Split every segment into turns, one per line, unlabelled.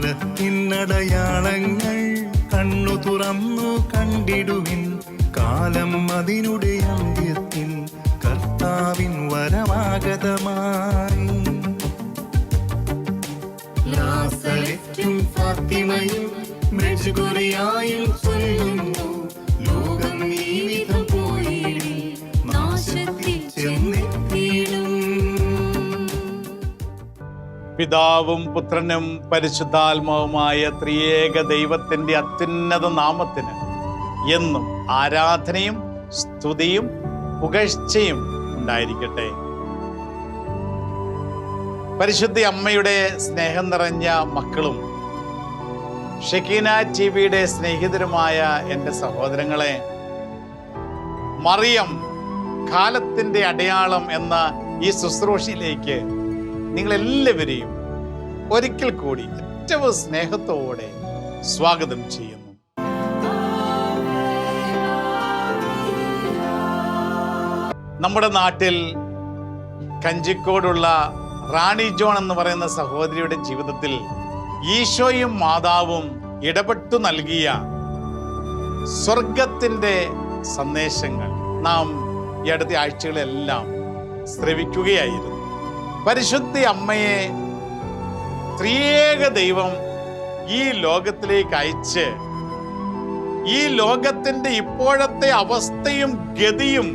കാലത്തിനടയാളങ്ങൾ കണ്ണു തുറന്നു കണ്ടിടുവിൻ കാലം അതിനുടെ അന്ത്യത്തിൽ കർത്താവിൻ വരമാഗതമായി ും ചൊല്ലുന്നു. ലോകം ഈ
പിതാവും പുത്രനും പരിശുദ്ധാത്മാവുമായ ത്രിയേക ദൈവത്തിന്റെ അത്യുന്നത നാമത്തിന് എന്നും ആരാധനയും സ്തുതിയും പുകഴ്ചയും ഉണ്ടായിരിക്കട്ടെ. പരിശുദ്ധി അമ്മയുടെ സ്നേഹം നിറഞ്ഞ മക്കളും ഷെക്കീന ടി വിയുടെ സ്നേഹിതരുമായ എന്റെ സഹോദരങ്ങളെ മറിയം കാലത്തിന്റെ അടയാളം എന്ന ഈ ശുശ്രൂഷയിലേക്ക് നിങ്ങളെല്ലാവരെയും ഒരിക്കൽ കൂടി ഏറ്റവും സ്നേഹത്തോടെ സ്വാഗതം ചെയ്യുന്നു. നമ്മുടെ നാട്ടിൽ കഞ്ചിക്കോടുള്ള റാണി ജോൺ എന്ന് പറയുന്ന സഹോദരിയുടെ ജീവിതത്തിൽ ഈശോയും മാതാവും ഇടപെട്ടു നൽകിയ സ്വർഗത്തിന്റെ സന്ദേശങ്ങൾ നാം ഈ അടുത്ത ആഴ്ചകളെല്ലാം ശ്രവിക്കുകയായിരുന്നു. പരിശുദ്ധ അമ്മയെ ത്രിയേക ദൈവം ഈ ലോകത്തിലേക്ക് അയച്ച് ഈ ലോകത്തിന്റെ ഇപ്പോഴത്തെ അവസ്ഥയും ഗതിയും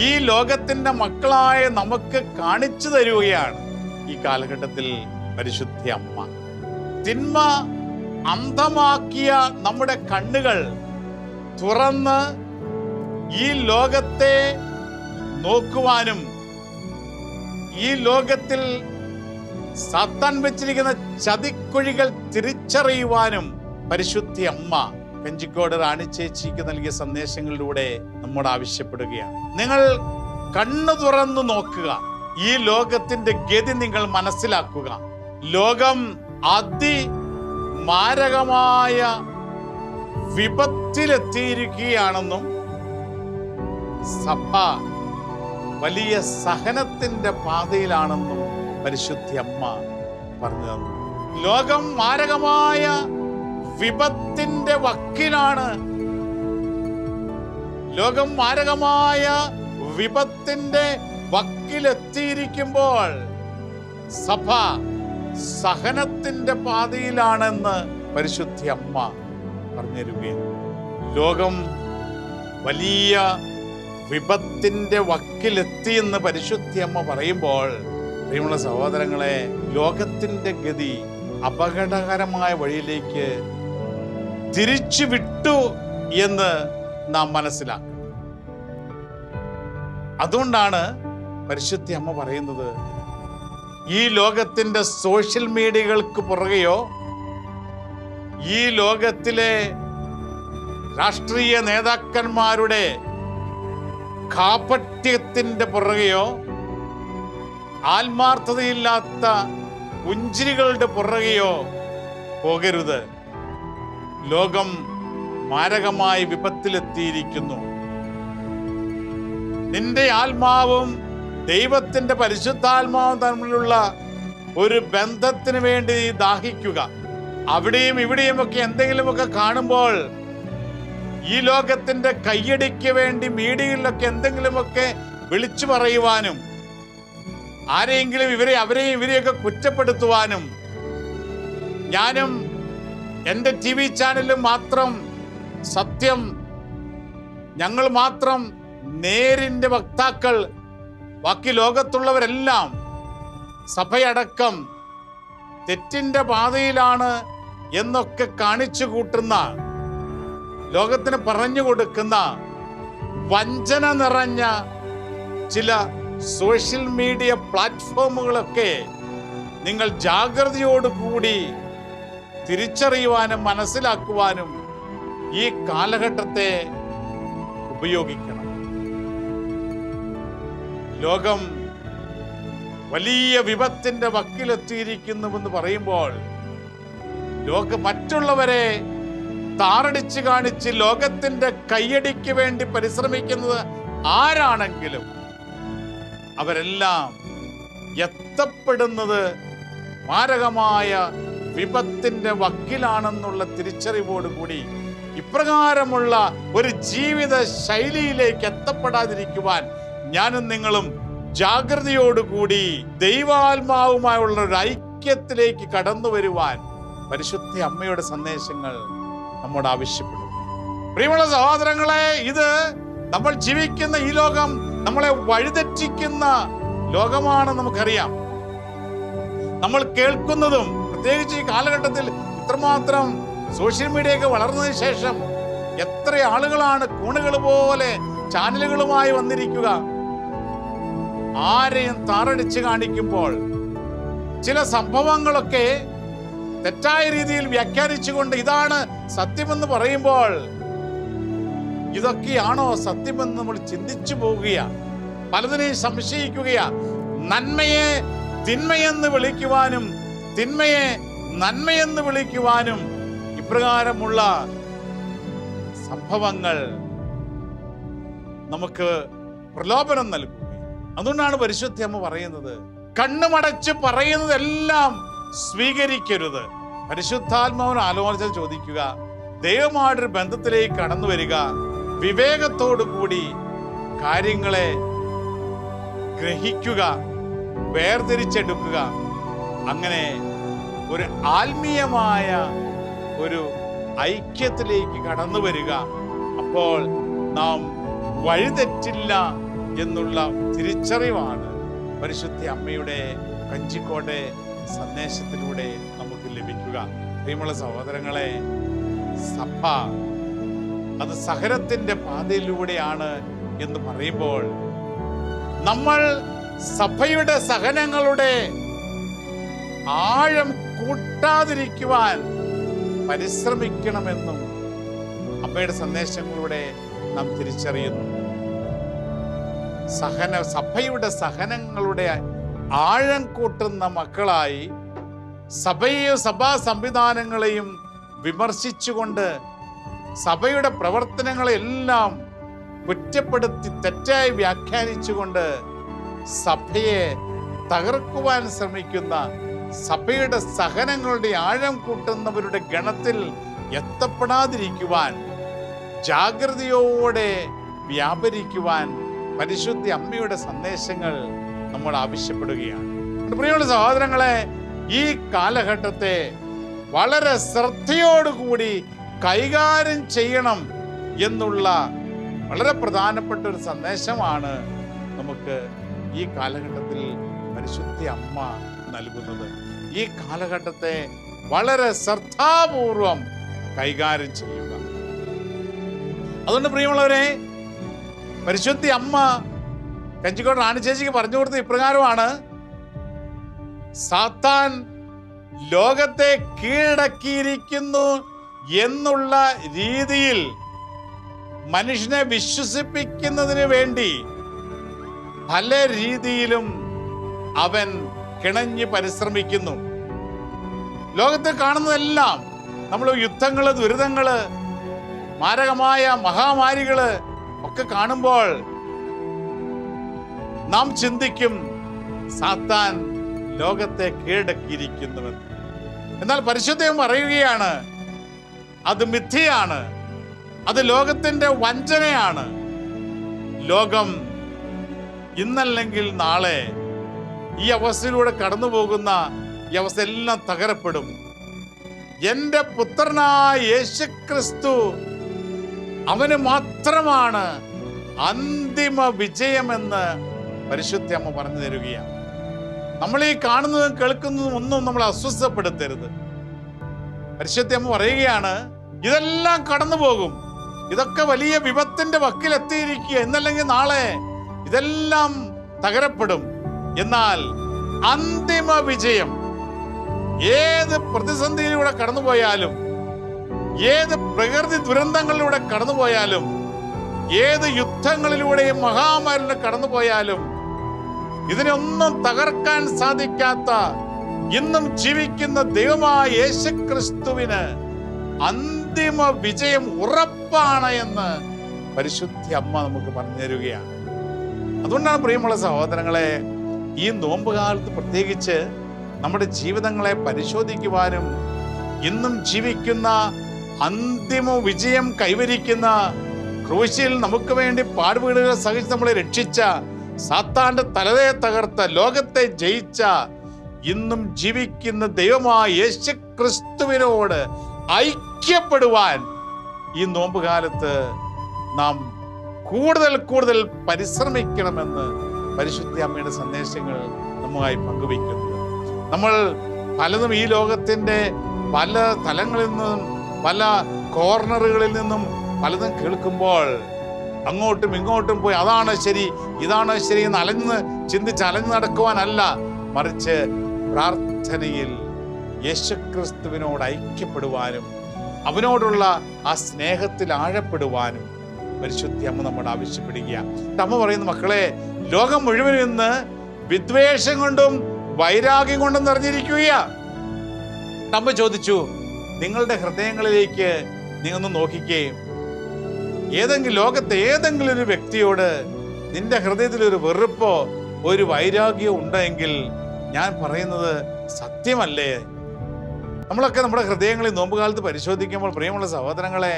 ഈ ലോകത്തിന്റെ മക്കളായ നമുക്ക് കാണിച്ചു തരുകയാണ് ഈ കാലഘട്ടത്തിൽ പരിശുദ്ധി അമ്മ. തിന്മ അന്ധമാക്കിയ നമ്മുടെ കണ്ണുകൾ തുറന്ന് ഈ ലോകത്തെ നോക്കുവാനും ഈ ലോകത്തിൽ സത്താൻ വെച്ചിരിക്കുന്ന ചതിക്കുഴികൾ തിരിച്ചറിയുവാനും പരിശുദ്ധി അമ്മ കഞ്ചിക്കോട് റാണിച്ചേച്ചിക്ക് നൽകിയ സന്ദേശങ്ങളിലൂടെ നമ്മോട് ആവശ്യപ്പെടുകയാണ്. നിങ്ങൾ കണ്ണു തുറന്നു നോക്കുക. ഈ ലോകത്തിന്റെ ഗതി നിങ്ങൾ മനസ്സിലാക്കുക. ലോകം അതി മാരകമായ വിപത്തിലെത്തിയിരിക്കുകയാണെന്നും സഭ വലിയ സഹനത്തിന്റെ പാതയിലാണെന്നും പരിശുദ്ധി അമ്മ പറഞ്ഞു തന്നു. ലോകം മാരകമായ വിപത്തിന്റെ വക്കിലാണ്. ലോകം മാരകമായ വിപത്തിന്റെ വക്കിലെത്തിയിരിക്കുമ്പോൾ സഭ സഹനത്തിന്റെ പാതയിലാണെന്ന് പരിശുദ്ധി അമ്മ പറഞ്ഞു തരുകയാണ് ലോകം വലിയ വിപത്തിന്റെ വക്കിലെത്തി എന്ന് പരിശുദ്ധി അമ്മ പറയുമ്പോൾ പ്രിയമുള്ള സഹോദരങ്ങളെ ലോകത്തിന്റെ ഗതി അപകടകരമായ വഴിയിലേക്ക് തിരിച്ചു വിട്ടു എന്ന് നാം മനസ്സിലാക്കും അതുകൊണ്ടാണ് പരിശുദ്ധി അമ്മ പറയുന്നത് ഈ ലോകത്തിന്റെ സോഷ്യൽ മീഡിയകൾക്ക് പുറകെയോ ഈ ലോകത്തിലെ രാഷ്ട്രീയ നേതാക്കന്മാരുടെ കാപട്യത്തിന്റെ പുറകെയോ ആത്മാർത്ഥതയില്ലാത്ത പുഞ്ചിരികളുടെ പുറകെയോ പോകരുത്. ലോകം മാരകമായ വിപത്തിലെത്തിയിരിക്കുന്നു. നിന്റെ ആത്മാവും ദൈവത്തിന്റെ പരിശുദ്ധാത്മാവും തമ്മിലുള്ള ഒരു ബന്ധത്തിന് വേണ്ടി ദാഹിക്കുക. അവിടെയും ഇവിടെയും ഒക്കെ എന്തെങ്കിലുമൊക്കെ കാണുമ്പോൾ ഈ ലോകത്തിന്റെ കയ്യടിക്ക് വേണ്ടി മീഡിയയിലൊക്കെ എന്തെങ്കിലുമൊക്കെ വിളിച്ചു പറയുവാനും ആരെയെങ്കിലും ഇവരെ അവരെയും ഇവരെയൊക്കെ കുറ്റപ്പെടുത്തുവാനും ഞാനും എന്റെ ടി വി ചാനലിലും മാത്രം സത്യം ഞങ്ങൾ മാത്രം നേരിന്റെ വക്താക്കൾ ബാക്കി ലോകത്തുള്ളവരെല്ലാം സഭയടക്കം തെറ്റിന്റെ പാതയിലാണ് എന്നൊക്കെ കാണിച്ചു കൂട്ടുന്ന ലോകത്തിന് പറഞ്ഞു കൊടുക്കുന്ന വഞ്ചന നിറഞ്ഞ ചില സോഷ്യൽ മീഡിയ പ്ലാറ്റ്ഫോമുകളൊക്കെ നിങ്ങൾ ജാഗ്രതയോടുകൂടി തിരിച്ചറിയുവാനും മനസ്സിലാക്കുവാനും ഈ കാലഘട്ടത്തെ ഉപയോഗിക്കണം. ലോകം വലിയ വിപത്തിന്റെ വക്കിലെത്തിയിരിക്കുന്നുവെന്ന് പറയുമ്പോൾ ലോക മറ്റുള്ളവരെ താറടിച്ച് കാണിച്ച് ലോകത്തിന്റെ കയ്യടിക്ക് വേണ്ടി പരിശ്രമിക്കുന്നത് ആരാണെങ്കിലും അവരെല്ലാം എത്തപ്പെടുന്നത് മാരകമായ വിപത്തിന്റെ വക്കിലാണെന്നുള്ള തിരിച്ചറിവോടുകൂടി ഇപ്രകാരമുള്ള ഒരു ജീവിത ശൈലിയിലേക്ക് എത്തപ്പെടാതിരിക്കുവാൻ ഞാനും നിങ്ങളും ജാഗ്രതയോടുകൂടി ദൈവാത്മാവുമായുള്ള ഒരു ഐക്യത്തിലേക്ക് കടന്നു വരുവാൻ പരിശുദ്ധ അമ്മയുടെ സന്ദേശങ്ങൾ നമ്മോട് ആവശ്യപ്പെടും. പ്രിയമുള്ള സഹോദരങ്ങളെ ഇത് നമ്മൾ ജീവിക്കുന്ന ഈ ലോകം നമ്മളെ വഴിതെറ്റിക്കുന്ന ലോകമാണ് നമുക്കറിയാം. നമ്മൾ കേൾക്കുന്നതും പ്രത്യേകിച്ച് ഈ കാലഘട്ടത്തിൽ ഇത്രമാത്രം സോഷ്യൽ മീഡിയ ഒക്കെ വളർന്നതിന് ശേഷം എത്ര ആളുകളാണ് കൂണുകൾ പോലെ ചാനലുകളുമായി വന്നിരിക്കുക. ആരെയും താറടിച്ച് കാണിക്കുമ്പോൾ ചില സംഭവങ്ങളൊക്കെ തെറ്റായ രീതിയിൽ വ്യാഖ്യാനിച്ചുകൊണ്ട് ഇതാണ് സത്യമെന്ന് പറയുമ്പോൾ ഇതൊക്കെയാണോ സത്യമെന്ന് നമ്മൾ ചിന്തിച്ചു പോവുകയാണ്. പലതിനെയും സംശയിക്കുകയാ. നന്മയെ തിന്മയെന്ന് വിളിക്കുവാനും തിന്മയെ നന്മയെന്ന് വിളിക്കുവാനും ഇപ്രകാരമുള്ള സംഭവങ്ങൾ നമുക്ക് പ്രലോഭനം നൽകുകയും അതുകൊണ്ടാണ് പരിശുദ്ധി അമ്മ പറയുന്നത് കണ്ണുമടച്ച് പറയുന്നതെല്ലാം സ്വീകരിക്കരുത്. പരിശുദ്ധാത്മാവിന് ആലോചന ചോദിക്കുക ദൈവമായിട്ടൊരു ബന്ധത്തിലേക്ക് കടന്നു വരിക വിവേകത്തോടു കൂടി കാര്യങ്ങളെ ഗ്രഹിക്കുക വേർതിരിച്ചെടുക്കുക അങ്ങനെ ഒരു ആത്മീയമായ ഒരു ഐക്യത്തിലേക്ക് കടന്നു വരിക. അപ്പോൾ നാം വഴിതെറ്റില്ല എന്നുള്ള തിരിച്ചറിവാണ് പരിശുദ്ധി അമ്മയുടെ കഞ്ചിക്കോട്ടെ സന്ദേശത്തിലൂടെ നമുക്ക് ലഭിക്കുക. പ്രിയമുള്ള സഹോദരങ്ങളെ സഭ അത് സഹരത്തിന്റെ പാതയിലൂടെയാണ് എന്ന് പറയുമ്പോൾ നമ്മൾ സഭയുടെ സഹനങ്ങളുടെ ആഴം കൂട്ടാതിരിക്കുവാൻ പരിശ്രമിക്കണമെന്നും അമ്മയുടെ സന്ദേശങ്ങളിലൂടെ നാം തിരിച്ചറിയുന്നു. സഹന സഭയുടെ സഹനങ്ങളുടെ ആഴം കൂട്ടുന്ന മക്കളായി സഭയെയും സഭാ സംവിധാനങ്ങളെയും വിമർശിച്ചുകൊണ്ട് സഭയുടെ പ്രവർത്തനങ്ങളെല്ലാം കുറ്റപ്പെടുത്തി തെറ്റായി വ്യാഖ്യാനിച്ചുകൊണ്ട് സഭയെ തകർക്കുവാൻ ശ്രമിക്കുന്ന സഭയുടെ സഹനങ്ങളുടെ ആഴം കൂട്ടുന്നവരുടെ ഗണത്തിൽ എത്തപ്പെടാതിരിക്കുവാൻ ജാഗ്രതയോടെ വ്യാപരിക്കുവാൻ പരിശുദ്ധി അമ്മയുടെ സന്ദേശങ്ങൾ നമ്മൾ ആവശ്യപ്പെടുകയാണ്. പ്രിയമുള്ള സഹോദരങ്ങളെ ഈ കാലഘട്ടത്തെ വളരെ ശ്രദ്ധയോടുകൂടി കൈകാര്യം ചെയ്യണം എന്നുള്ള വളരെ പ്രധാനപ്പെട്ട ഒരു സന്ദേശമാണ് നമുക്ക് ഈ കാലഘട്ടത്തിൽ പരിശുദ്ധി അമ്മ നൽകുന്നത്. ഈ കാലഘട്ടത്തെ വളരെ ശ്രദ്ധാപൂർവം കൈകാര്യം ചെയ്യുക. അതുകൊണ്ട് പ്രിയമുള്ളവരെ പരിശുദ്ധി അമ്മ കഞ്ചിക്കോട് റാണി ചേച്ചിക്ക് പറഞ്ഞു കൊടുത്ത ഇപ്രകാരമാണ്. സാത്താൻ ലോകത്തെ കീഴടക്കിയിരിക്കുന്നു എന്നുള്ള രീതിയിൽ മനുഷ്യനെ വിശ്വസിപ്പിക്കുന്നതിന് വേണ്ടി പല രീതിയിലും അവൻ കിണഞ്ഞ് പരിശ്രമിക്കുന്നു. ലോകത്തിൽ കാണുന്നതെല്ലാം നമ്മൾ യുദ്ധങ്ങൾ ദുരിതങ്ങൾ മാരകമായ മഹാമാരികൾ ഒക്കെ കാണുമ്പോൾ നാം ചിന്തിക്കും സാത്താൻ ലോകത്തെ കീഴടക്കിയിരിക്കുന്നുവെന്ന്. എന്നാൽ പരിശുദ്ധം പറയുകയാണ് അത് മിഥ്യയാണ് അത് ലോകത്തിന്റെ വഞ്ചനയാണ്. ലോകം ഇന്നല്ലെങ്കിൽ നാളെ ഈ അവസ്ഥയിലൂടെ കടന്നു പോകുന്ന ഈ അവസ്ഥ എല്ലാം തകരപ്പെടും. എന്റെ പുത്രനായ യേശുക്രിസ്തു അവന് മാത്രമാണ് അന്തിമ വിജയമെന്ന് പരിശുദ്ധ അമ്മ പറഞ്ഞു തരികയാണ്. നമ്മൾ ഈ കാണുന്നതും കേൾക്കുന്നതും ഒന്നും നമ്മൾ അസ്വസ്ഥപ്പെടുത്തരുത്. പരിശുദ്ധ അമ്മ പറയുകയാണ് ഇതെല്ലാം കടന്നു പോകും ഇതൊക്കെ വലിയ വിപത്തിന്റെ വക്കിലെത്തിയിരിക്കുക എന്നല്ലെങ്കിൽ നാളെ ഇതെല്ലാം തകരപ്പെടും. എന്നാൽ അന്തിമ വിജയം ഏത് പ്രതിസന്ധിയിലൂടെ കടന്നുപോയാലും ഏത് പ്രകൃതി ദുരന്തങ്ങളിലൂടെ കടന്നുപോയാലും ഏത് യുദ്ധങ്ങളിലൂടെയും മഹാമാരിലൂടെ കടന്നുപോയാലും ഇതിനൊന്നും തകർക്കാൻ സാധിക്കാത്ത ഇന്നും ജീവിക്കുന്ന ദൈവമായ യേശു ക്രിസ്തുവിന് അന്തിമ വിജയം ഉറപ്പാണ് എന്ന് പരിശുദ്ധി അമ്മ നമുക്ക് പറഞ്ഞു തരികയാണ്. അതുകൊണ്ടാണ് പ്രിയമുള്ള സഹോദരങ്ങളെ ഈ നോമ്പ് കാലത്ത് പ്രത്യേകിച്ച് നമ്മുടെ ജീവിതങ്ങളെ പരിശോധിക്കുവാനും ഇന്നും ജീവിക്കുന്ന അന്തിമ വിജയം കൈവരിക്കുന്ന ക്രൂശിൽ നമുക്ക് വേണ്ടി പാടുപീടുകൾ സഹിച്ച് നമ്മളെ രക്ഷിച്ച സാത്താന്റെ തലതയെ തകർത്ത ലോകത്തെ ജയിച്ച ഇന്നും ജീവിക്കുന്ന ദൈവമായ യേശു ക്രിസ്തുവിനോട് ഐക്യപ്പെടുവാൻ ഈ നോമ്പുകാലത്ത് നാം കൂടുതൽ കൂടുതൽ പരിശ്രമിക്കണമെന്ന് പരിശുദ്ധി അമ്മയുടെ സന്ദേശങ്ങൾ നമ്മുമായി പങ്കുവയ്ക്കുന്നത് നമ്മൾ പലതും ഈ ലോകത്തിന്റെ പല തലങ്ങളിൽ നിന്നും പല കോർണറുകളിൽ നിന്നും പലതും കേൾക്കുമ്പോൾ അങ്ങോട്ടും ഇങ്ങോട്ടും പോയി. അതാണ് ശരി. ഇതാണ് ശരി എന്ന് അലഞ്ഞ് ചിന്തിച്ച് അലഞ്ഞു നടക്കുവാനല്ല. മറിച്ച് പ്രാർത്ഥനയിൽ യേശുക്രിസ്തുവിനോട് ഐക്യപ്പെടുവാനും അവനോടുള്ള ആ സ്നേഹത്തിൽ ആഴപ്പെടുവാനും പരിശുദ്ധി അമ്മ നമ്മോട് ആവശ്യപ്പെടുക അമ്മ പറയുന്ന മക്കളെ ലോകം മുഴുവൻ ഇന്ന് വിദ്വേഷം കൊണ്ടും വൈരാഗ്യം കൊണ്ടും നിറഞ്ഞിരിക്കുക അമ്മ ചോദിച്ചു നിങ്ങളുടെ ഹൃദയങ്ങളിലേക്ക് നീങ്ങൊന്ന് നോക്കിക്കേ. ഏതെങ്കിലും ലോകത്തെ ഏതെങ്കിലും ഒരു വ്യക്തിയോട് നിന്റെ ഹൃദയത്തിൽ ഒരു വെറുപ്പോ ഒരു വൈരാഗ്യമോ ഉണ്ടെങ്കിൽ ഞാൻ പറയുന്നത് സത്യമല്ലേ? നമ്മളൊക്കെ നമ്മുടെ ഹൃദയങ്ങളിൽ നോമ്പുകാലത്ത് പരിശോധിക്കുമ്പോൾ പ്രിയമുള്ള സഹോദരങ്ങളെ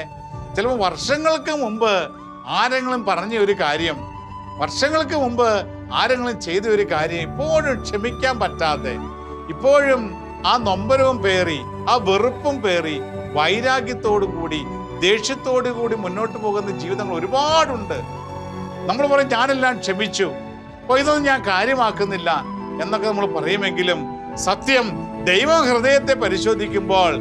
ചിലപ്പോൾ വർഷങ്ങൾക്ക് മുമ്പ് ആരെങ്കിലും പറഞ്ഞ ഒരു കാര്യം വർഷങ്ങൾക്ക് മുമ്പ് ആരെങ്കിലും ചെയ്ത ഒരു കാര്യം ഇപ്പോഴും ക്ഷമിക്കാൻ പറ്റാതെ ഇപ്പോഴും ആ നൊമ്പരവും പേറി ആ വെറുപ്പും പേറി വൈരാഗ്യത്തോടു കൂടി ദേഷ്യത്തോടു കൂടി മുന്നോട്ട് പോകുന്ന ജീവിതങ്ങൾ ഒരുപാടുണ്ട്. നമ്മൾ പറയും ഞാനെല്ലാം ക്ഷമിച്ചു. അപ്പോൾ ഇതൊന്നും ഞാൻ കാര്യമാക്കുന്നില്ല എന്നൊക്കെ നമ്മൾ പറയുമെങ്കിലും സത്യം ദൈവ ഹൃദയത്തെ പരിശോധിക്കുമ്പോൾ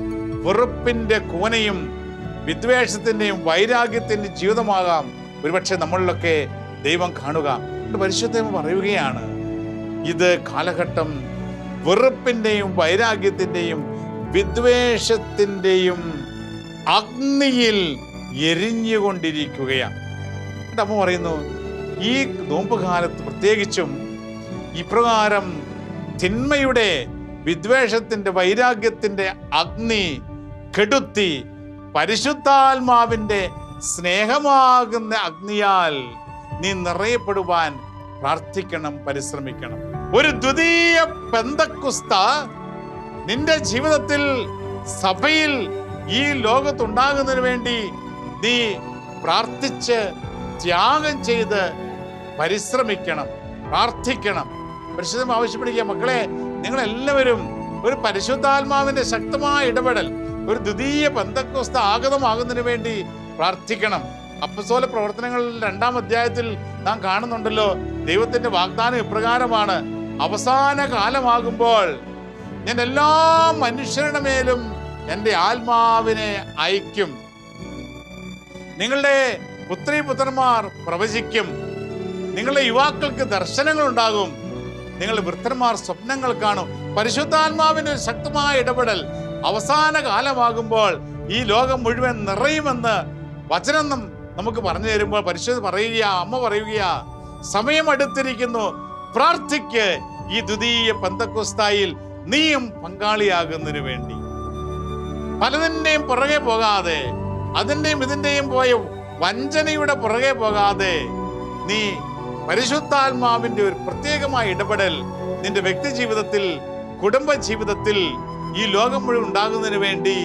വെറുപ്പിന്റെ കൂനയും വിദ്വേഷത്തിന്റെയും വൈരാഗ്യത്തിന്റെ ജീവിതമാകാം. ഒരുപക്ഷെ നമ്മളിലൊക്കെ ദൈവം കാണുക. പരിശുദ്ധം പറയുകയാണ് ഇത് കാലഘട്ടം വെറുപ്പിന്റെയും വൈരാഗ്യത്തിന്റെയും വിദ്വേഷത്തിന്റെയും അഗ്നിയിൽ എരിഞ്ഞുകൊണ്ടിരിക്കുകയാണ്. എന്റെ അമ്മ പറയുന്നു? ഈ നോമ്പ് കാലത്ത് പ്രത്യേകിച്ചും ഇപ്രകാരം തിന്മയുടെ വിദ്വേഷത്തിന്റെ വൈരാഗ്യത്തിന്റെ അഗ്നി കെടുത്തി പരിശുദ്ധാത്മാവിന്റെ സ്നേഹമാകുന്ന അഗ്നിയാൽ നീ നിറയപ്പെടുവാൻ പ്രാർത്ഥിക്കണം പരിശ്രമിക്കണം. ഒരു ദ്വിതീയ പെന്തക്കുസ്ത നിന്റെ ജീവിതത്തിൽ സഭയിൽ ഈ ലോകത്തുണ്ടാകുന്നതിന് വേണ്ടി നീ പ്രാർത്ഥിച്ച് ത്യാഗം ചെയ്ത് പരിശ്രമിക്കണം പ്രാർത്ഥിക്കണം. പരിശുദ്ധം ആവശ്യപ്പെടുക മക്കളെ നിങ്ങൾ എല്ലാവരും ഒരു പരിശുദ്ധാത്മാവിന്റെ ശക്തമായ ഇടപെടൽ ഒരു ദ്വിതീയ ബന്ധക്കോസ്ത ആഗതമാകുന്നതിന് വേണ്ടി പ്രാർത്ഥിക്കണം. അപ്പസോല പ്രവർത്തനങ്ങളിൽ രണ്ടാം അധ്യായത്തിൽ നാം കാണുന്നുണ്ടല്ലോ ദൈവത്തിന്റെ വാഗ്ദാനം ഇപ്രകാരമാണ് അവസാന കാലമാകുമ്പോൾ ഞാൻ എല്ലാ മനുഷ്യരുടെ മേലും എന്റെ ആത്മാവിനെ അയക്കും നിങ്ങളുടെ പുത്രി പുത്രന്മാർ പ്രവചിക്കും. നിങ്ങളുടെ യുവാക്കൾക്ക് ദർശനങ്ങൾ ഉണ്ടാകും. നിങ്ങളുടെ വൃദ്ധന്മാർ സ്വപ്നങ്ങൾ കാണും. പരിശുദ്ധാത്മാവിന്റെ ഒരു ശക്തമായ ഇടപെടൽ അവസാന കാലമാകുമ്പോൾ ഈ ലോകം മുഴുവൻ നിറയുമെന്ന് വചനം നമുക്ക് പറഞ്ഞു തരുമ്പോൾ പരിശുദ്ധ പറയുക അമ്മ പറയുക സമയം അടുത്തിരിക്കുന്നു. പ്രാർത്ഥിക്ക് ഈ ദ്വിതീയ പന്തക്കുസ്തായിൽ നീയും പങ്കാളിയാകുന്നതിന് വേണ്ടി. പലതിന്റെയും പുറകെ പോകാതെ അതിന്റെയും ഇതിന്റെയും പോയ വഞ്ചനയുടെ പുറകെ പോകാതെ നീ പരിശുദ്ധാത്മാവിന്റെ ഒരു പ്രത്യേകമായ ഇടപെടൽ നിന്റെ വ്യക്തി ജീവിതത്തിൽ കുടുംബ ജീവിതത്തിൽ ഈ ലോകം മുഴുവൻ ഉണ്ടാകുന്നതിന് വേണ്ടി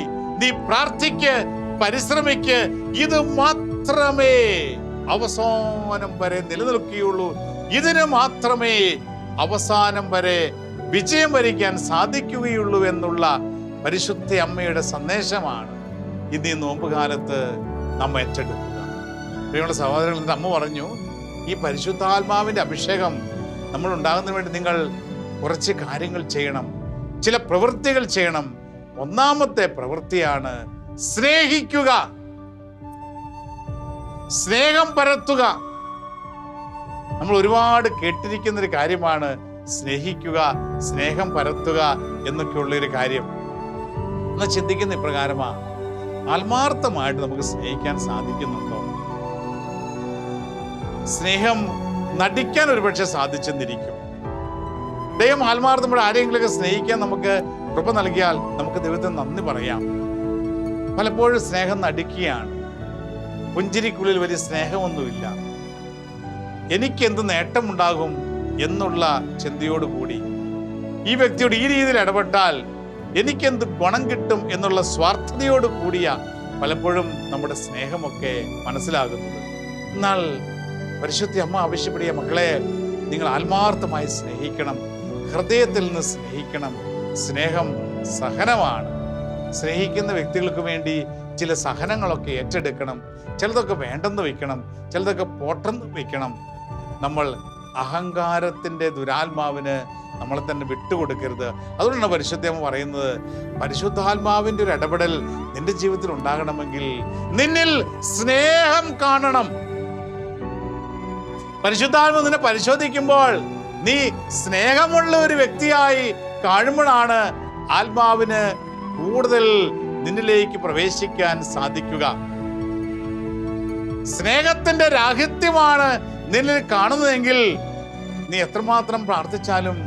നീ പ്രാർത്ഥിക്ക് പരിശ്രമിക്ക്. ഇത് മാത്രമേ അവസാനം വരെ നിലനിൽക്കുകയുള്ളൂ. ഇതിന് മാത്രമേ അവസാനം വരെ വിജയം വരിക്കാൻ സാധിക്കുകയുള്ളൂ എന്നുള്ള പരിശുദ്ധ അമ്മയുടെ സന്ദേശമാണ് ഇന്ന് ഈ നോമ്പുകാലത്ത് നമ്മ ഏറ്റെടുക്കുക. പ്രിയമുള്ള സഹോദരങ്ങൾ അമ്മ പറഞ്ഞു ഈ പരിശുദ്ധാത്മാവിന്റെ അഭിഷേകം നമ്മൾ ഉണ്ടാകുന്നതിന് വേണ്ടി നിങ്ങൾ കുറച്ച് കാര്യങ്ങൾ ചെയ്യണം. ചില പ്രവൃത്തികൾ ചെയ്യണം. ഒന്നാമത്തെ പ്രവൃത്തിയാണ് സ്നേഹിക്കുക. സ്നേഹം പരത്തുക. നമ്മൾ ഒരുപാട് കേട്ടിരിക്കുന്ന ഒരു കാര്യമാണ് സ്നേഹിക്കുക സ്നേഹം പരത്തുക എന്നൊക്കെയുള്ള ഒരു കാര്യം. ഒന്ന് ചിന്തിക്കുന്ന ഇപ്രകാരമാണ് ആത്മാർത്ഥമായിട്ട് നമുക്ക് സ്നേഹിക്കാൻ സാധിക്കുന്നുണ്ടോ? സ്നേഹം നടിക്കാൻ ഒരുപക്ഷെ സാധിച്ചെന്നിരിക്കും. ദൈവം ആത്മാർത്ഥം ആരെങ്കിലുമൊക്കെ സ്നേഹിക്കാൻ നമുക്ക് കൃപ നൽകിയാൽ നമുക്ക് ദൈവത്തെ നന്ദി പറയാം. പലപ്പോഴും സ്നേഹം നടിക്കുകയാണ് പുഞ്ചിരിക്കുള്ളിൽ വലിയ സ്നേഹമൊന്നുമില്ല. എനിക്ക് എന്ത് നേട്ടമുണ്ടാകും എന്നുള്ള ചിന്തയോടുകൂടി ഈ വ്യക്തിയോട് ഈ രീതിയിൽ ഇടപെട്ടാൽ എനിക്കെന്ത് ഗുണം കിട്ടും എന്നുള്ള സ്വാർത്ഥതയോട് കൂടിയ പലപ്പോഴും നമ്മുടെ സ്നേഹമൊക്കെ മനസ്സിലാകുന്നത്. എന്നാൽ പരിശുദ്ധി അമ്മ ആവശ്യപ്പെടുക മക്കളെ നിങ്ങൾ ആത്മാർത്ഥമായി സ്നേഹിക്കണം ഹൃദയത്തിൽ നിന്ന് സ്നേഹിക്കണം. സ്നേഹം സഹനമാണ്. സ്നേഹിക്കുന്ന വ്യക്തികൾക്ക് വേണ്ടി ചില സഹനങ്ങളൊക്കെ ഏറ്റെടുക്കണം. ചിലതൊക്കെ വേണ്ടെന്ന് വെക്കണം ചിലതൊക്കെ പോട്ടെന്ന് വെക്കണം നമ്മൾ അഹങ്കാരത്തിന്റെ ദുരാത്മാവിന് നമ്മളെ തന്നെ വിട്ടുകൊടുക്കരുത്. അതുകൊണ്ടാണ് പരിശുദ്ധം പറയുന്നത് പരിശുദ്ധാത്മാവിന്റെ ഒരു ഇടപെടൽ നിന്റെ ജീവിതത്തിൽ ഉണ്ടാകണമെങ്കിൽ നിന്നിൽ സ്നേഹം കാണണം. പരിശുദ്ധാത്മ നിന്നെ പരിശോധിക്കുമ്പോൾ നീ സ്നേഹമുള്ള ഒരു വ്യക്തിയായി കാണുമ്പോഴാണ് ആത്മാവിന് കൂടുതൽ നിന്നിലേക്ക് പ്രവേശിക്കാൻ സാധിക്കുക. സ്നേഹത്തിന്റെ രാഹിത്യമാണ് നിന്നിൽ കാണുന്നതെങ്കിൽ നീ എത്രമാത്രം പ്രാർത്ഥിച്ചാലും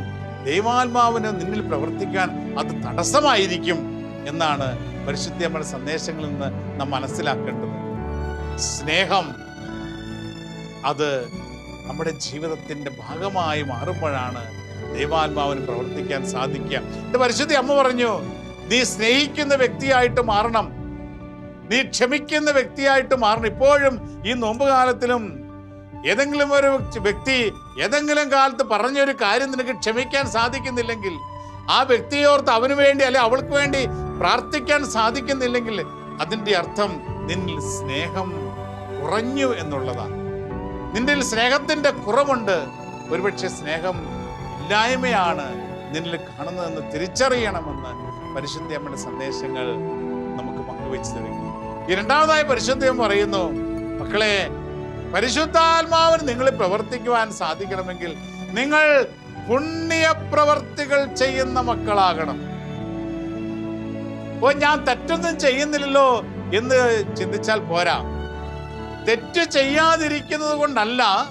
ദൈവാത്മാവിന് നിന്നിൽ പ്രവർത്തിക്കാൻ അത് തടസ്സമായിരിക്കും എന്നാണ് പരിശുദ്ധമ്മയുടെ സന്ദേശങ്ങളിൽ നിന്ന് നാം മനസ്സിലാക്കേണ്ടത്. സ്നേഹം അത് നമ്മുടെ ജീവിതത്തിന്റെ ഭാഗമായി മാറുമ്പോഴാണ് ദൈവാത്മാവിന് പ്രവർത്തിക്കാൻ സാധിക്കുക. എന്റെ പരിശുദ്ധി അമ്മ പറഞ്ഞു നീ സ്നേഹിക്കുന്ന വ്യക്തിയായിട്ട് മാറണം. നീ ക്ഷമിക്കുന്ന വ്യക്തിയായിട്ട് മാറണം. ഇപ്പോഴും ഈ നോമ്പ് കാലത്തിലും ഏതെങ്കിലും ഒരു വ്യക്തി ഏതെങ്കിലും കാലത്ത് പറഞ്ഞൊരു കാര്യം നിനക്ക് ക്ഷമിക്കാൻ സാധിക്കുന്നില്ലെങ്കിൽ ആ വ്യക്തിയോർത്ത് അവന് വേണ്ടി അല്ലെ അവൾക്ക് വേണ്ടി പ്രാർത്ഥിക്കാൻ സാധിക്കുന്നില്ലെങ്കിൽ അതിന്റെ അർത്ഥം നിന്നിൽ സ്നേഹം കുറഞ്ഞു എന്നുള്ളതാണ്. നിന്റെ സ്നേഹത്തിന്റെ കുറവുണ്ട് ഒരുപക്ഷെ സ്നേഹം ഇല്ലായ്മയാണ് നിന്നിൽ കാണുന്നതെന്ന് തിരിച്ചറിയണമെന്ന് പരിശുദ്ധ അമ്മയുടെ സന്ദേശങ്ങൾ നമുക്ക് പങ്കുവെച്ചു തരുന്നു. ഈ രണ്ടാമതായി പരിശുദ്ധം പറയുന്നു മക്കളെ പരിശുദ്ധാത്മാവിന് നിങ്ങൾ പ്രവർത്തിക്കുവാൻ സാധിക്കണമെങ്കിൽ നിങ്ങൾ പുണ്യ പ്രവർത്തികൾ ചെയ്യുന്ന മക്കളാകണം. ഓ ഞാൻ തെറ്റൊന്നും ചെയ്യുന്നില്ലല്ലോ എന്ന് ചിന്തിച്ചാൽ പോരാ. തെറ്റ് ചെയ്യാതിരിക്കുന്നത് കൊണ്ടല്ല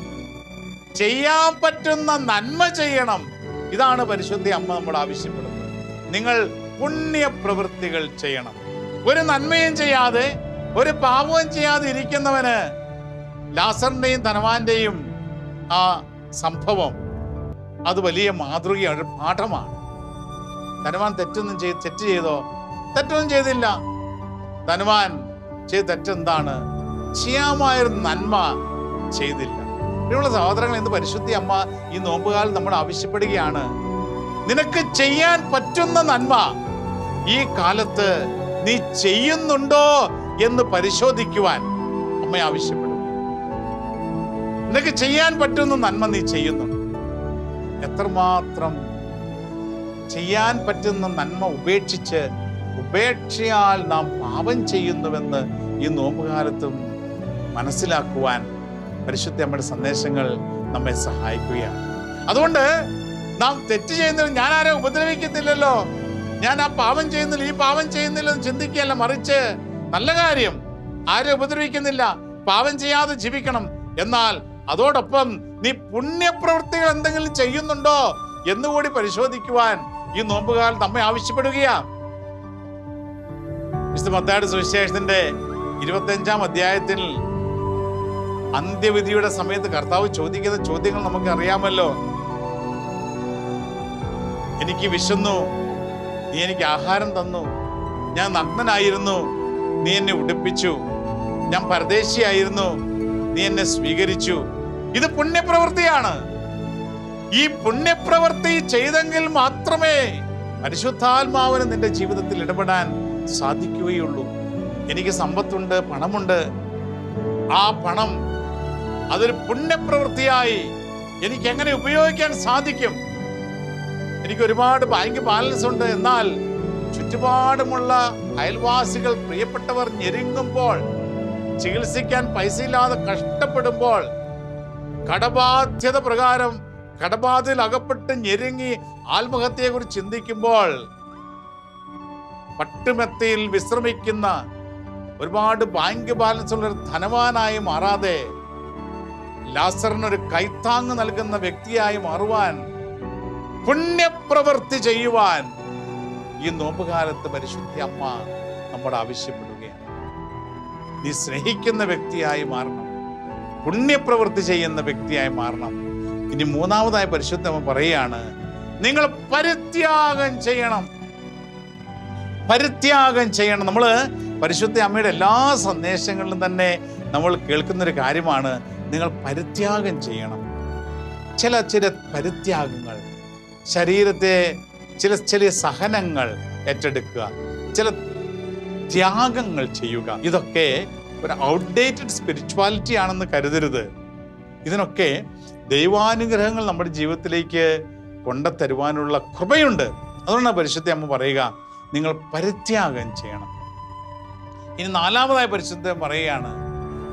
ചെയ്യാൻ പറ്റുന്ന നന്മ ചെയ്യണം. ഇതാണ് പരിശുദ്ധി അമ്മ നമ്മൾ ആവശ്യപ്പെടുന്നത്. നിങ്ങൾ പുണ്യപ്രവൃത്തികൾ ചെയ്യണം. ഒരു നന്മയും ചെയ്യാതെ ഒരു പാപവും ചെയ്യാതെ ഇരിക്കുന്നവന് ലാസറിന്റെയും ധനവാന്റെയും ആ സംഭവം അത് വലിയ മാതൃകയാണ് പാഠമാണ്. ധനവാൻ തെറ്റൊന്നും ചെയ്ത് തെറ്റ് ചെയ്തോ? തെറ്റൊന്നും ചെയ്തില്ല. ധനവാൻ ചെയ്ത തെറ്റെന്താണ്? ചെയ്യാമായൊരു നന്മ ചെയ്തില്ല. ഇവിടെയുള്ള സഹോദരങ്ങൾ എന്ത് പരിശുദ്ധി അമ്മ ഈ നോമ്പുകാലം നമ്മൾ ആവശ്യപ്പെടുകയാണ്. നിനക്ക് ചെയ്യാൻ പറ്റുന്ന നന്മ ഈ കാലത്ത് നീ ചെയ്യുന്നുണ്ടോ എന്ന് പരിശോധിക്കുവാൻ അമ്മ ആവശ്യപ്പെടും നിനക്ക് ചെയ്യാൻ പറ്റുന്ന നന്മ നീ ചെയ്യുന്നുണ്ട് എത്രമാത്രം ചെയ്യാൻ പറ്റുന്ന നന്മ ഉപേക്ഷിച്ച് ഉപേക്ഷയാൽ നാം പാപം ചെയ്യുന്നുവെന്ന് ഈ നോമ്പുകാലത്തും മനസ്സിലാക്കുവാൻ പരിശുദ്ധ അമ്മയുടെ സന്ദേശങ്ങൾ നമ്മെ സഹായിക്കുകയാണ്. അതുകൊണ്ട് നാം തെറ്റ് ചെയ്യുന്നതിൽ ഞാൻ ആരെ ഉപദ്രവിക്കത്തില്ലല്ലോ. ഞാൻ ആ പാപം ചെയ്യുന്നില്ല ഈ പാപം ചെയ്യുന്നില്ല എന്ന് ചിന്തിക്കുകയല്ല മറിച്ച് നല്ല കാര്യം ആരെ ഉപദ്രവിക്കുന്നില്ല പാപം ചെയ്യാതെ ജീവിക്കണം. എന്നാൽ അതോടൊപ്പം നീ പുണ്യപ്രവൃത്തികൾ എന്തെങ്കിലും ചെയ്യുന്നുണ്ടോ എന്നുകൂടി പരിശോധിക്കുവാൻ ഈ നോമ്പുകാലം നമ്മെ ആവശ്യപ്പെടുകയാ. വിശുദ്ധ മത്തായുടെ സുവിശേഷത്തിന്റെ ഇരുപത്തിയഞ്ചാം അധ്യായത്തിൽ അന്ത്യവിധിയുടെ സമയത്ത് കർത്താവ് ചോദിക്കുന്ന ചോദ്യങ്ങൾ നമുക്ക് അറിയാമല്ലോ എനിക്ക് വിശന്നു നീ എനിക്ക് ആഹാരം തന്നു ഞാൻ നഗ്നനായിരുന്നു നീ എന്നെ ഉടുപ്പിച്ചു ഞാൻ പരദേശിയായിരുന്നു നീ എന്നെ സ്വീകരിച്ചു. ഇത് പുണ്യപ്രവൃത്തിയാണ്. ഈ പുണ്യപ്രവൃത്തി ചെയ്തെങ്കിൽ മാത്രമേ പരിശുദ്ധാത്മാവിന് നിന്റെ ജീവിതത്തിൽ ഇടപെടാൻ സാധിക്കുകയുള്ളൂ. എനിക്ക് സമ്പത്തുണ്ട് പണമുണ്ട്. ആ പണം അതൊരു പുണ്യപ്രവൃത്തിയായി എനിക്ക് എങ്ങനെ ഉപയോഗിക്കാൻ സാധിക്കും? എനിക്ക് ഒരുപാട് ബാങ്ക് ബാലൻസ് ഉണ്ട്. എന്നാൽ ചുറ്റുപാടുമുള്ള അയൽവാസികൾ പ്രിയപ്പെട്ടവർ ഞെരുങ്ങുമ്പോൾ ചികിത്സിക്കാൻ പൈസയില്ലാതെ കഷ്ടപ്പെടുമ്പോൾ കടബാധ്യത പ്രകാരം കടബാധയിൽ അകപ്പെട്ട് ഞെരുങ്ങി ആത്മഹത്യയെക്കുറിച്ച് ചിന്തിക്കുമ്പോൾ പട്ടുമെത്തയിൽ വിശ്രമിക്കുന്ന ഒരുപാട് ബാങ്ക് ബാലൻസ് ഉള്ള ഒരു ധനവാനായി മാറാതെ ലാസറിനൊരു കൈത്താങ് നൽകുന്ന വ്യക്തിയായി മാറുവാൻ പുണ്യപ്രവൃത്തി ചെയ്യുവാൻ ഈ നോമ്പുകാലത്ത് പരിശുദ്ധി അമ്മ നമ്മുടെ ആവശ്യപ്പെടുകയാണ്. നീ സ്നേഹിക്കുന്ന വ്യക്തിയായി മാറണം. പുണ്യപ്രവൃത്തി ചെയ്യുന്ന വ്യക്തിയായി മാറണം. ഇനി മൂന്നാമതായി പരിശുദ്ധമ്മ പറയുകയാണ് നിങ്ങൾ പരിത്യാഗം ചെയ്യണം. പരിത്യാഗം ചെയ്യണം. നമ്മൾ പരിശുദ്ധ അമ്മയുടെ എല്ലാ സന്ദേശങ്ങളിലും തന്നെ നമ്മൾ കേൾക്കുന്നൊരു കാര്യമാണ് നിങ്ങൾ പരിത്യാഗം ചെയ്യണം. ചില ചില പരിത്യാഗങ്ങൾ ശരീരത്തെ ചില ചില സഹനങ്ങൾ ഏറ്റെടുക്കുക ചില ത്യാഗങ്ങൾ ചെയ്യുക ഇതൊക്കെ ഒരു ഔട്ട്ഡേറ്റഡ് സ്പിരിച്വാലിറ്റി ആണെന്ന് കരുതരുത്. ഇതിനൊക്കെ ദൈവാനുഗ്രഹങ്ങൾ നമ്മുടെ ജീവിതത്തിലേക്ക് കൊണ്ടുതരുവാനുള്ള കൃപയുണ്ട്. അതുകൊണ്ടാണ് പരിശുദ്ധ അമ്മ പറയുക നിങ്ങൾ പരിത്യാഗം ചെയ്യണം. ഇനി നാലാമതായി പരിശുദ്ധ പറയുകയാണ്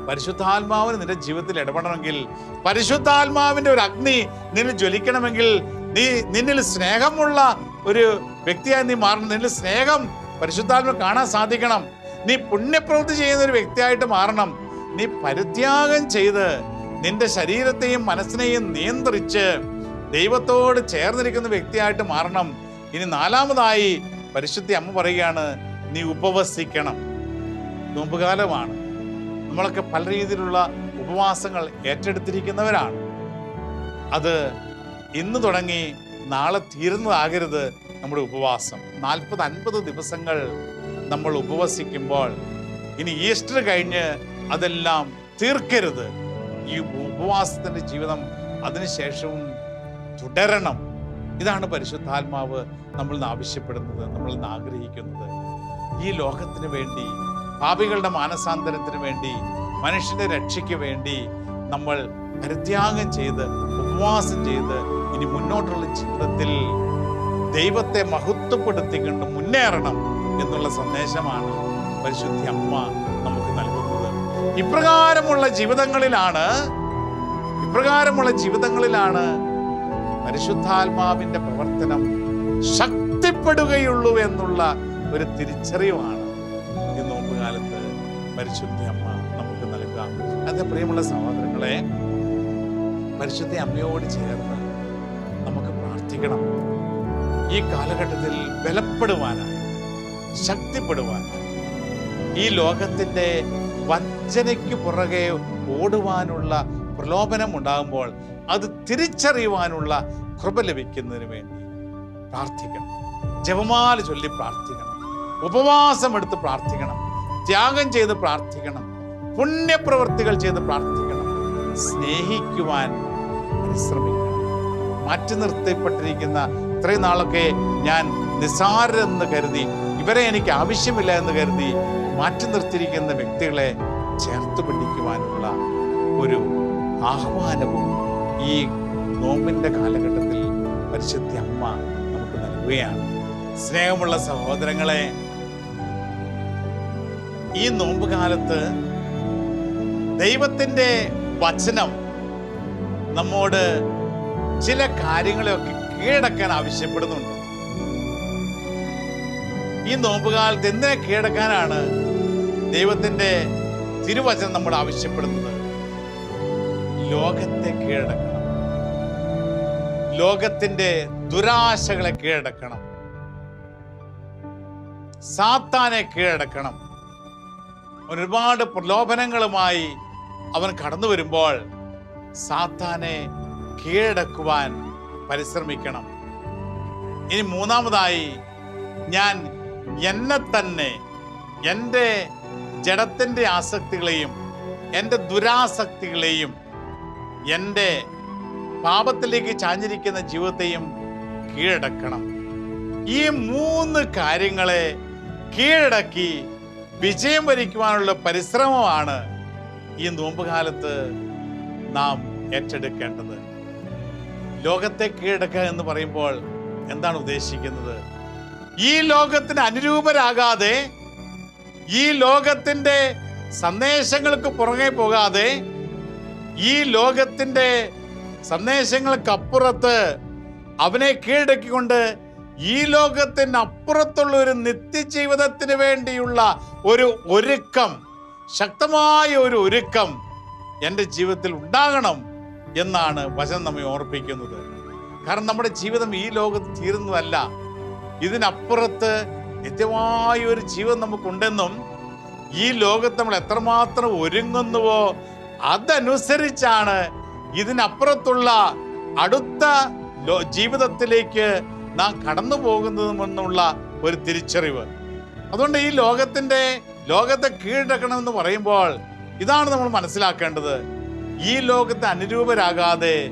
പരിശുദ്ധാത്മാവിന് നിന്റെ ജീവിതത്തിൽ ഇടപെടണമെങ്കിൽ പരിശുദ്ധാത്മാവിന്റെ ഒരു അഗ്നി നിന്നിൽ ജ്വലിക്കണമെങ്കിൽ നീ നിന്നിൽ സ്നേഹമുള്ള ഒരു വ്യക്തിയായി നീ മാറണം. നിന്നിൽ സ്നേഹം പരിശുദ്ധാത്മ കാണാൻ സാധിക്കണം. നീ പുണ്യപ്രവൃത്തി ചെയ്യുന്ന ഒരു വ്യക്തിയായിട്ട് മാറണം. നീ പരിത്യാഗം ചെയ്ത് നിന്റെ ശരീരത്തെയും മനസ്സിനെയും നിയന്ത്രിച്ച് ദൈവത്തോട് ചേർന്നിരിക്കുന്ന വ്യക്തിയായിട്ട് മാറണം. ഇനി നാലാമതായി പരിശുദ്ധി അമ്മ പറയുകയാണ് നീ ഉപവസിക്കണം. നോമ്പുകാലമാണ്. നമ്മളൊക്കെ പല രീതിയിലുള്ള ഉപവാസങ്ങൾ ഏറ്റെടുത്തിരിക്കുന്നവരാണ്. അത് ഇന്ന് തുടങ്ങി നാളെ തീരുന്നതാകരുത് നമ്മുടെ ഉപവാസം. നാൽപ്പത് അൻപത് ദിവസങ്ങൾ നമ്മൾ ഉപവസിക്കുമ്പോൾ ഇനി ഈസ്റ്റർ കഴിഞ്ഞ് അതെല്ലാം തീർക്കരുത്. ഈ ഉപവാസത്തിന്റെ ജീവിതം അതിനുശേഷവും തുടരണം. ഇതാണ് പരിശുദ്ധാത്മാവ് നമ്മൾ ആവശ്യപ്പെടുന്നത് നമ്മൾ ആഗ്രഹിക്കുന്നത്. ഈ ലോകത്തിന് വേണ്ടി പാപികളുടെ മാനസാന്തരത്തിന് വേണ്ടി മനുഷ്യന്റെ രക്ഷയ്ക്ക് വേണ്ടി നമ്മൾ പരിത്യാഗം ചെയ്ത് ഉപവാസം ചെയ്ത് ഇനി മുന്നോട്ടുള്ള ജീവിതത്തിൽ ദൈവത്തെ മഹത്വപ്പെടുത്തിക്കൊണ്ട് മുന്നേറണം എന്നുള്ള സന്ദേശമാണ് പരിശുദ്ധി അമ്മ നമുക്ക് നൽകുന്നത്. ഇപ്രകാരമുള്ള ജീവിതങ്ങളിലാണ് ഇപ്രകാരമുള്ള ജീവിതങ്ങളിലാണ് പരിശുദ്ധാത്മാവിന്റെ പ്രവർത്തനം ശക്തിപ്പെടുകയുള്ളൂ എന്നുള്ള ഒരു തിരിച്ചറിവാണ് ഈ നോമ്പുകാലത്ത് പരിശുദ്ധി അമ്മ നമുക്ക് നൽകുക അത് പ്രിയമുള്ള സഹോദരങ്ങളെ പരിശുദ്ധി അമ്മയോട് ചേർന്ന് നമുക്ക് പ്രാർത്ഥിക്കണം. ഈ കാലഘട്ടത്തിൽ ബലപ്പെടുവാനായി ശക്തിപ്പെടുവാനായി ഈ ലോകത്തിന്റെ വഞ്ചനയ്ക്ക് പുറകെ ഓടുവാനുള്ള പ്രലോഭനം ഉണ്ടാകുമ്പോൾ അത് തിരിച്ചറിയുവാനുള്ള കൃപ ലഭിക്കുന്നതിന് വേണ്ടി പ്രാർത്ഥിക്കണം. ജപമാല ചൊല്ലി പ്രാർത്ഥിക്കണം. ഉപവാസം എടുത്ത് പ്രാർത്ഥിക്കണം. ത്യാഗം ചെയ്ത് പ്രാർത്ഥിക്കണം. പുണ്യപ്രവൃത്തികൾ ചെയ്ത് പ്രാർത്ഥിക്കണം. സ്നേഹിക്കുവാൻ പരിശ്രമിക്കണം. മാറ്റി നിർത്തപ്പെട്ടിരിക്കുന്ന ഇത്രയും നാളൊക്കെ ഞാൻ നിസ്സാരെന്ന് കരുതി ഇവരെ എനിക്ക് ആവശ്യമില്ല എന്ന് കരുതി മാറ്റി നിർത്തിയിരിക്കുന്ന വ്യക്തികളെ ചേർത്ത് പിടിക്കുവാനുള്ള ഒരു ആഹ്വാനവും ഈ നോമ്പിന്റെ കാലഘട്ടത്തിൽ പരിശുദ്ധ അമ്മ നമുക്ക് നൽകുകയാണ്. സ്നേഹമുള്ള സഹോദരങ്ങളെ ഈ നോമ്പ് കാലത്ത് ദൈവത്തിന്റെ വചനം നമ്മോട് ചില കാര്യങ്ങളെയൊക്കെ കീഴടക്കാൻ ആവശ്യപ്പെടുന്നുണ്ട്. ഈ നോമ്പുകാലത്ത് എന്തിനെ കീഴടക്കാനാണ് ദൈവത്തിന്റെ തിരുവചനം നമ്മൾ ആവശ്യപ്പെടുന്നത്? ലോകത്തെ കീഴടക്കണം. ലോകത്തിന്റെ ദുരാശകളെ കീഴടക്കണം. സാത്താനെ കീഴടക്കണം. ഒരുപാട് പ്രലോഭനങ്ങളുമായി അവൻ കടന്നു വരുമ്പോൾ സാത്താനെ കീഴടക്കുവാൻ പരിശ്രമിക്കണം. ഇനി മൂന്നാമതായി ഞാൻ എന്നെ തന്നെ എന്റെ ജഡത്തിന്റെ ആസക്തികളെയും എന്റെ ദുരാസക്തികളെയും എന്റെ പാപത്തിലേക്ക് ചാഞ്ഞിരിക്കുന്ന ജീവിതത്തെയും കീഴടക്കണം. ഈ മൂന്ന് കാര്യങ്ങളെ കീഴടക്കി വിജയം വരിക്കുവാനുള്ള പരിശ്രമമാണ് ഈ നോമ്പുകാലത്ത് നാം ഏറ്റെടുക്കേണ്ടത്. ലോകത്തെ കീഴടക്കുക എന്ന് പറയുമ്പോൾ എന്താണ് ഉദ്ദേശിക്കുന്നത്? ഈ ലോകത്തിന് അനുരൂപരാകാതെ ഈ ലോകത്തിന്റെ സന്ദേശങ്ങൾക്ക് പുറകെ പോകാതെ ഈ ലോകത്തിന്റെ സന്ദേശങ്ങൾക്കപ്പുറത്ത് അവനെ കീഴടക്കിക്കൊണ്ട് ഈ ലോകത്തിന് അപ്പുറത്തുള്ള ഒരു നിത്യജീവിതത്തിന് വേണ്ടിയുള്ള ഒരു ഒരുക്കം ശക്തമായ ഒരു ഒരുക്കം എന്റെ ജീവിതത്തിൽ ഉണ്ടാകണം. എന്നാണ് വചനം നമ്മെ ഓർപ്പിക്കുന്നത്. കാരണം നമ്മുടെ ജീവിതം ഈ ലോകത്ത് തീരുന്നതല്ല. ഇതിനപ്പുറത്ത് നിത്യമായ ഒരു ജീവൻ നമുക്കുണ്ടെന്നും ഈ ലോകത്ത് നമ്മൾ എത്രമാത്രം ഒരുങ്ങുന്നുവോ അതനുസരിച്ചാണ് ഇതിനപ്പുറത്തുള്ള അടുത്ത ജീവിതത്തിലേക്ക് നാം കടന്നു പോകുന്നതുമെന്നുള്ള ഒരു തിരിച്ചറിവ്. അതുകൊണ്ട് ഈ ലോകത്തിന്റെ ലോകത്തെ കീഴടക്കണമെന്ന് പറയുമ്പോൾ ഇതാണ് നമ്മൾ മനസ്സിലാക്കേണ്ടത്. ഈ ലോകത്തെ അനുരൂപരാകാതെ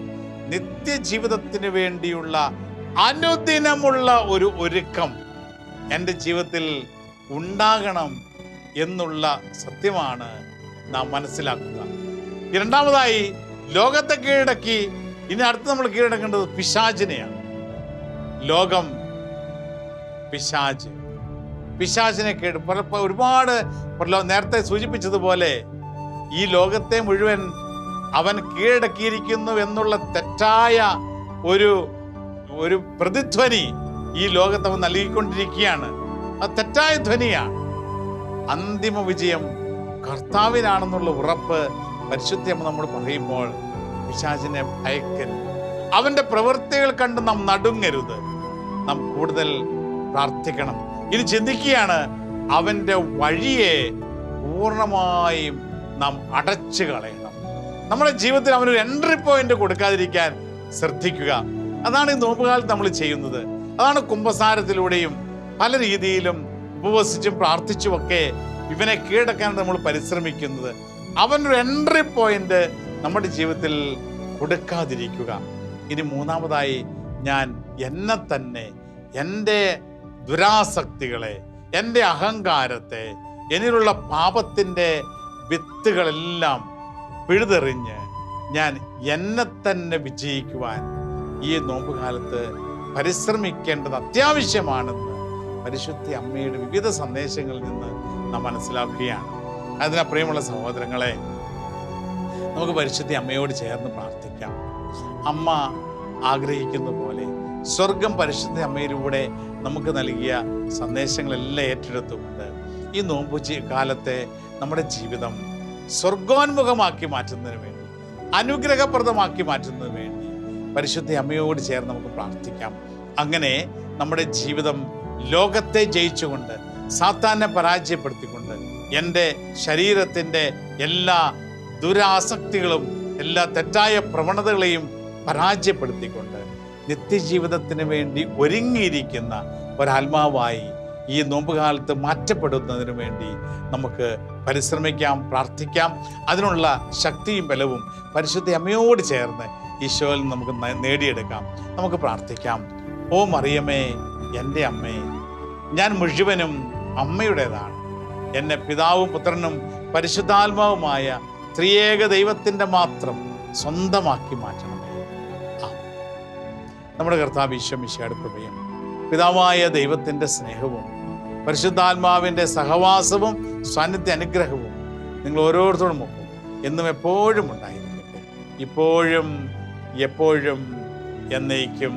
നിത്യജീവിതത്തിന് വേണ്ടിയുള്ള അനുദിനമുള്ള ഒരു ഒരുക്കം എന്റെ ജീവിതത്തിൽ ഉണ്ടാകണം എന്നുള്ള സത്യമാണ് നാം മനസ്സിലാക്കുക. രണ്ടാമതായി ലോകത്തെ കീഴടക്കി ഇനി അടുത്ത് നമ്മൾ കീഴടക്കേണ്ടത് പിശാചിനെയാണ്. ലോകം പിശാച്. പിശാചിനെ കേട്ട് ഒരുപാട് നേരത്തെ സൂചിപ്പിച്ചതുപോലെ ഈ ലോകത്തെ മുഴുവൻ അവൻ കീഴടക്കിയിരിക്കുന്നു എന്നുള്ള തെറ്റായ ഒരു ഒരു പ്രതിധ്വനി ഈ ലോകത്ത് അവൻ നൽകിക്കൊണ്ടിരിക്കുകയാണ്. അത് തെറ്റായ ധ്വനിയാണ്. അന്തിമ വിജയം കർത്താവിനാണെന്നുള്ള ഉറപ്പ് പരിശുദ്ധം നമ്മൾ പറയുമ്പോൾ പിശാചിനെ ഭയക്കരുത്. അവന്റെ പ്രവൃത്തികൾ കണ്ട് നാം നടുങ്ങരുത്. നാം കൂടുതൽ പ്രാർത്ഥിക്കണം. ഇനി ചിന്തിക്കുകയാണ് അവന്റെ വഴിയെ പൂർണമായും നാം അടച്ചു കളയണം നമ്മുടെ ജീവിതത്തിൽ അവനൊരു എൻട്രി പോയിന്റ് കൊടുക്കാതിരിക്കാൻ ശ്രദ്ധിക്കുക. അതാണ് ഈ നോമ്പുകാലത്ത് നമ്മൾ ചെയ്യുന്നത്. അതാണ് കുംഭസാരത്തിലൂടെയും പല രീതിയിലും ഉപവസിച്ചും പ്രാർത്ഥിച്ചുമൊക്കെ ഇവനെ കീഴടക്കാൻ നമ്മൾ പരിശ്രമിക്കുന്നത്. അവനൊരു എൻട്രി പോയിന്റ് നമ്മുടെ ജീവിതത്തിൽ കൊടുക്കാതിരിക്കുക. ഇനി മൂന്നാമതായി ഞാൻ എന്നെ തന്നെ എന്റെ ദുരാസക്തികളെ എന്റെ അഹങ്കാരത്തെ എന്നിലുള്ള പാപത്തിന്റെ വിത്തുകളെല്ലാം പിഴുതെറിഞ്ഞ് ഞാൻ എന്നെ തന്നെ വിജയിക്കുവാൻ ഈ നോമ്പുകാലത്ത് പരിശ്രമിക്കേണ്ടത് അത്യാവശ്യമാണെന്ന് പരിശുദ്ധ അമ്മയുടെ വിവിധ സന്ദേശങ്ങളിൽ നിന്ന് നാം മനസ്സിലാക്കുകയാണ്. അതിനാ പ്രിയമുള്ള സഹോദരങ്ങളെ നമുക്ക് പരിശുദ്ധ അമ്മയോട് ചേർന്ന് പ്രാർത്ഥിക്കാം. അമ്മ ആഗ്രഹിക്കുന്ന പോലെ സ്വർഗം പരിശുദ്ധ അമ്മയിലൂടെ നമുക്ക് നൽകിയ സന്ദേശങ്ങളെല്ലാം ഏറ്റെടുത്തുകൊണ്ട് ഈ നോമ്പു കാലത്തെ നമ്മുടെ ജീവിതം സ്വർഗോന്മുഖമാക്കി മാറ്റുന്നതിന് വേണ്ടി അനുഗ്രഹപ്രദമാക്കി മാറ്റുന്നതിന് വേണ്ടി പരിശുദ്ധ അമ്മയോട് ചേർന്ന് നമുക്ക് പ്രാർത്ഥിക്കാം. അങ്ങനെ നമ്മുടെ ജീവിതം ലോകത്തെ ജയിച്ചുകൊണ്ട് സാത്താനെ പരാജയപ്പെടുത്തിക്കൊണ്ട് എന്റെ ശരീരത്തിന്റെ എല്ലാ ദുരാസക്തികളും എല്ലാ തെറ്റായ പ്രവണതകളെയും പരാജയപ്പെടുത്തിക്കൊണ്ട് നിത്യജീവിതത്തിന് വേണ്ടി ഒരുങ്ങിയിരിക്കുന്ന ഒരാത്മാവായി ഈ നോമ്പുകാലത്ത് മാറ്റപ്പെടുന്നതിന് വേണ്ടി നമുക്ക് പരിശ്രമിക്കാം പ്രാർത്ഥിക്കാം. അതിനുള്ള ശക്തിയും ബലവും പരിശുദ്ധ അമ്മയോട് ചേർന്ന് ഈശോയിൽ നമുക്ക് നേടിയെടുക്കാം. നമുക്ക് പ്രാർത്ഥിക്കാം. ഓ മറിയമ്മേ എന്റെ അമ്മേ ഞാൻ മുഴുവനും അമ്മയുടേതാണ്. എന്നെ പിതാവും പുത്രനും പരിശുദ്ധാത്മാവുമായ ത്രിയേക ദൈവത്തിന്റെ മാത്രം സ്വന്തമാക്കി മാറ്റണമേ. നമ്മുടെ കർത്താവ് ഈശ്വമിശയുടെ കൃപയും പിതാവായ ദൈവത്തിന്റെ സ്നേഹവും പരിശുദ്ധാത്മാവിന്റെ സഹവാസവും സാന്നിധ്യ അനുഗ്രഹവും നിങ്ങൾ ഓരോരുത്തരോടും ഒപ്പം എന്നും എപ്പോഴും ഉണ്ടായിരിക്കട്ടെ. ഇപ്പോഴും എപ്പോഴും എന്നേക്കും.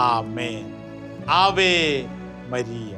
ആ മേ ആവേ മരിയ.